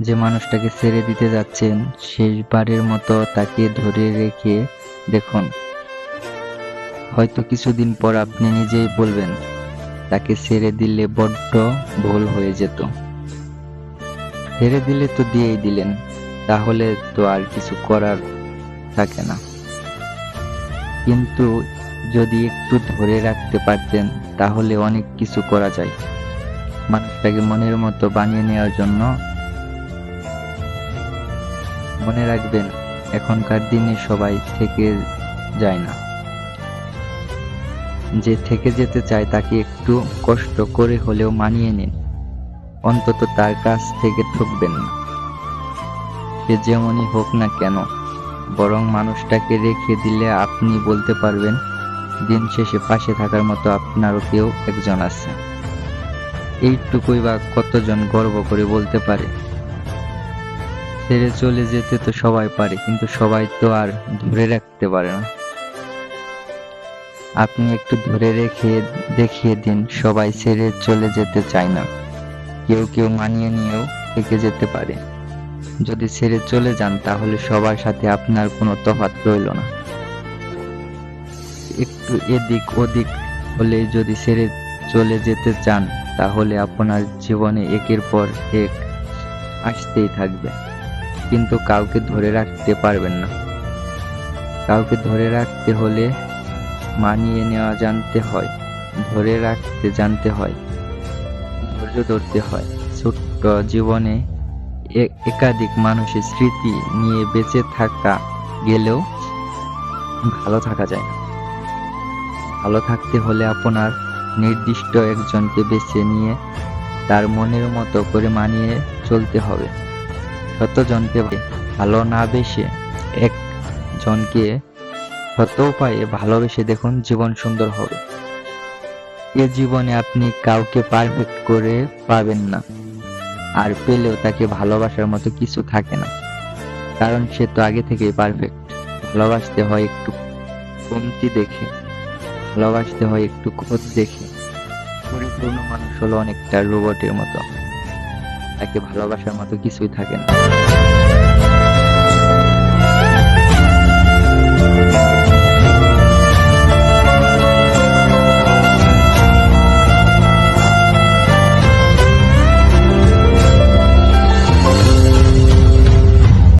যে মানুষটাকে ছেড়ে দিতে যাচ্ছেন, শেষবারের মতো তাকে ধরে রেখে দেখুন। হয়তো কিছুদিন পর আপনি নিজেই বলবেন, তাকে ছেড়ে দিলে বড্ড ভুল হয়ে যেত। ছেড়ে দিলে তো দিয়েই দিলেন, তাহলে তো আর কিছু করার থাকে না। কিন্তু যদি একটু ধরে রাখতে পারতেন, তাহলে অনেক কিছু করা যায়। মানুষটাকে মনের মতো বানিয়ে নেওয়ার জন্য মনে রাখবেন, এখনকার দিনে সবাই থেকে যায় না। যে থেকে যেতে চায় তাকে একটু কষ্ট করে হলেও মানিয়ে নিন। অন্তত তার কাছ থেকে ঠকবেন না। সে যেমনই হোক না কেন, বরং মানুষটাকে রেখে দিলে আপনি বলতে পারবেন, দিন শেষে পাশে থাকার মতো আপনারও কেউ একজন আছে। এইটুকুই বা কতজন গর্ব করে বলতে পারে। ছেড়ে চলে যেতে তো সবাই পারে, কিন্তু সবাই তো আর ধরে রাখতে পারে না। আপনি একটু ধরে রেখে দেখিয়ে দিন, সবাই ছেড়ে চলে যেতে চায় না। কেউ কেউ মানিয়ে নিয়েও থেকে যেতে পারে। যদি ছেড়ে চলে যান, তাহলে সবার সাথে আপনার কোনো তফাৎ রইল না। একটু এদিক ওদিক হলে যদি ছেড়ে চলে যেতে চান, তাহলে আপনার জীবনে একের পর এক আসতেই থাকবে। কিন্তু কাউকে ধরে রাখতে পারবেন না। কাউকে ধরে রাখতে হলে মানিয়ে নেওয়া জানতে হয়, ধরে রাখতে জানতে হয়, ধৈর্য ধরতে হয়। ছোট্ট জীবনে একাধিক মানুষের স্মৃতি নিয়ে বেঁচে থাকা গেলেও ভালো থাকা যায় না। ভালো থাকতে হলে আপনার নির্দিষ্ট একজনকে বেছে নিয়ে তার মনের মতো করে মানিয়ে চলতে হবে। শতজনকে ভালো না বেশে একজনকে শত উপায়ে ভালোবেসে দেখুন জীবন সুন্দর হবে। এ জীবনে আপনি কাউকে পারফেক্ট করে পাবেন না। আর পেলেও তাকে ভালোবাসার মতো কিছু থাকে না। কারণ সে তো আগে থেকেই পারফেক্ট ভালোবাসতে হয় একটু কমতি দেখে। ভালোবাসতে হয় একটু খোঁজ দেখে। পরিপূর্ণ মানুষ হলো অনেকটা রোবটের মতো। তাকে ভালোবাসার মতো কিছুই থাকে না।